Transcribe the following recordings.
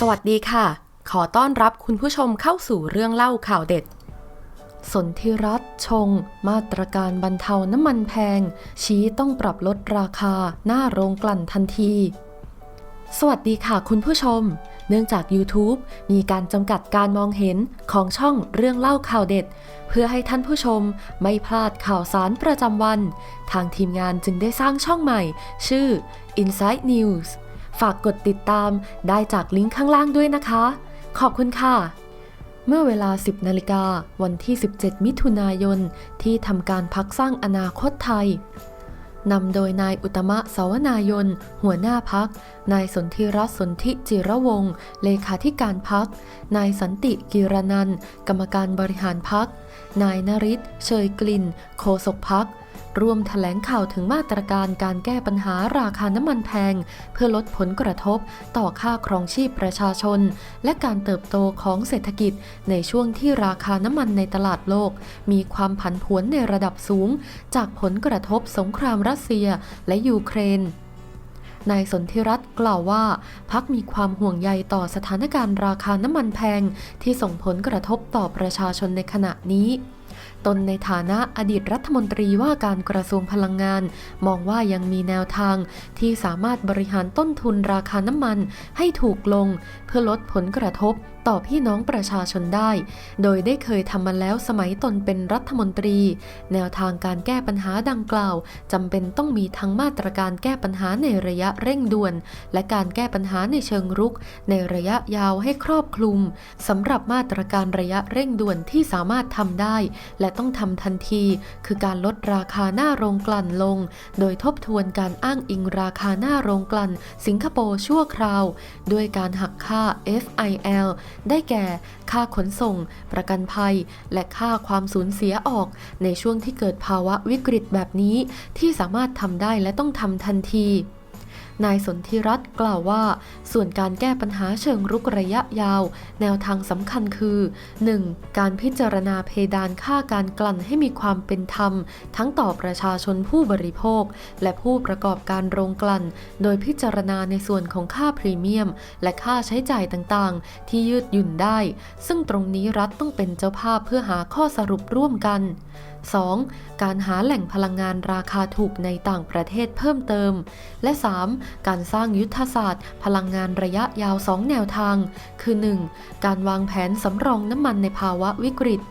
สวัสดีค่ะ ขอต้อนรับคุณผู้ชมเข้าสู่เรื่องเล่าข่าวเด็ด สนธิรัตชง มาตรการบรรเทาน้ำมันแพง ชี้ต้องปรับลดราคาหน้าโรงกลั่นทันที สวัสดีค่ะคุณผู้ชม เนื่องจาก YouTube มีการจำกัดการมองเห็นของช่องเรื่องเล่าข่าวเด็ด เพื่อให้ท่านผู้ชมไม่พลาดข่าวสารประจำวัน ทางทีมงานจึงได้สร้างช่องใหม่ ชื่อ Inside News ฝากกดติดตามได้จากลิงก์ข้างล่างด้วยนะคะ ขอบคุณค่ะ เมื่อเวลา 10นาฬิกาวันที่ 17 มิถุนายน ที่ทำการพักสร้างอนาคตไทยนำโดยนายอุตมะสาวนายน หัวหน้าพัก นายสนธิรัตน์สนธิจิระวงศ์เลขาธิการพัก นายสันติกิรนัน กรรมการบริหารพัก นายนริศเชยกลิ่นโฆษกพัก ร่วมถแถลงข่าวถึงมาตรการการแก้ปัญหาราคาน้ำมันแพง เพื่อลดผลกระทบต่อค่าครองชีพประชาชน และการเติบโตของเศรษฐกิจ ในช่วงที่ราคาน้ำมันในตลาดโลก มีความผันผวนในระดับสูง จากผลกระทบสงครามรัสเซียและยูเครนนายสนธิรัตน์กล่าวว่า พักมีความห่วงใยต่อสถานการณ์ราคาน้ำมันแพง ที่ส่งผลกระทบต่อประชาชนในขณะนี้ ตนในฐานะอดีตรัฐมนตรีว่าการกระทรวงพลังงาน มองว่ายังมีแนวทางที่สามารถบริหารต้นทุนราคาน้ำมันให้ถูกลง เพื่อลดผลกระทบต่อพี่น้องประชาชนได้ โดยได้เคยทำมาแล้วสมัยตนเป็นรัฐมนตรี แนวทางการแก้ปัญหาดังกล่าวจำเป็นต้องมีทั้งมาตรการแก้ปัญหาในระยะเร่งด่วน และการแก้ปัญหาในเชิงรุก ในระยะยาวให้ครอบคลุมสำหรับมาตรการระยะเร่งด่วนที่สามารถทำได้ และต้องทำทันที คือการลดราคาหน้าโรงกลั่นลง โดยทบทวนการอ้างอิงราคาหน้าโรงกลั่น สิงคโปร์ชั่วคราว ด้วยการหักค่า FIL ได้แก่ ค่าขนส่ง ประกันภัย และค่าความสูญเสียออก ในช่วงที่เกิดภาวะวิกฤตแบบนี้ ที่สามารถทำได้และต้องทำทันที นายสนธิรัตน์กล่าวว่า ส่วนการแก้ปัญหาเชิงรุกระยะยาว แนวทางสำคัญคือ 1. การพิจารณาเพดานค่าการกลั่นให้มีความเป็นธรรม ทั้งต่อประชาชนผู้บริโภค และผู้ประกอบการโรงกลั่น โดยพิจารณาในส่วนของค่าพรีเมียม และค่าใช้จ่ายต่างๆ ที่ยืดหยุ่นได้ ซึ่งตรงนี้รัฐต้องเป็นเจ้าภาพเพื่อหาข้อสรุปร่วมกัน 2. การหาแหล่งพลังงานราคาถูกในต่างประเทศเพิ่มเติม และ 3. การสร้างยุทธศาสตร์ พลังงานระยะยาว 2 แนวทาง คือ 1. การวางแผนสำรองน้ำมันในภาวะวิกฤต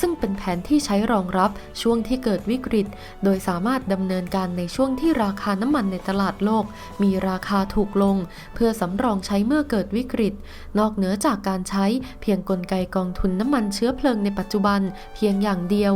ซึ่งเป็นแผนที่ใช้รองรับช่วงที่เกิดวิกฤต โดยสามารถดำเนินการในช่วงที่ราคาน้ำมันในตลาดโลก มีราคาถูกลง เพื่อสำรองใช้เมื่อเกิดวิกฤต นอกเหนือจากการใช้เพียงกลไกกองทุนน้ำมันเชื้อเพลิงในปัจจุบันเพียงอย่างเดียว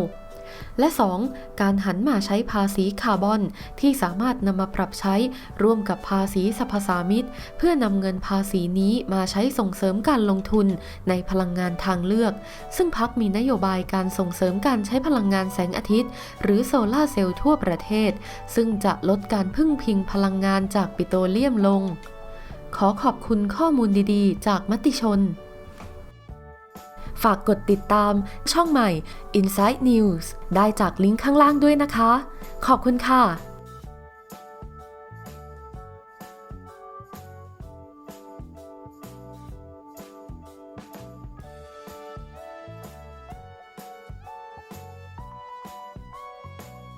และ 2. การหันมาใช้ภาษีคาร์บอน ที่สามารถนำมาปรับใช้ร่วมกับภาษีสรรพสามิตเพื่อนำเงินภาษีนี้มาใช้ส่งเสริมการลงทุนในพลังงานทางเลือก ซึ่งพักมีนโยบายการส่งเสริมการใช้พลังงานแสงอาทิตย์ หรือโซลาเซลล์ทั่วประเทศ ซึ่งจะลดการพึ่งพิงพลังงานจากปิโตรเลียมลง ขอขอบคุณข้อมูลดีๆ จากมติชน ฝากกดติดตามช่องใหม่ Inside News ได้จากลิงก์ข้างล่างด้วยนะคะ ขอบคุณค่ะ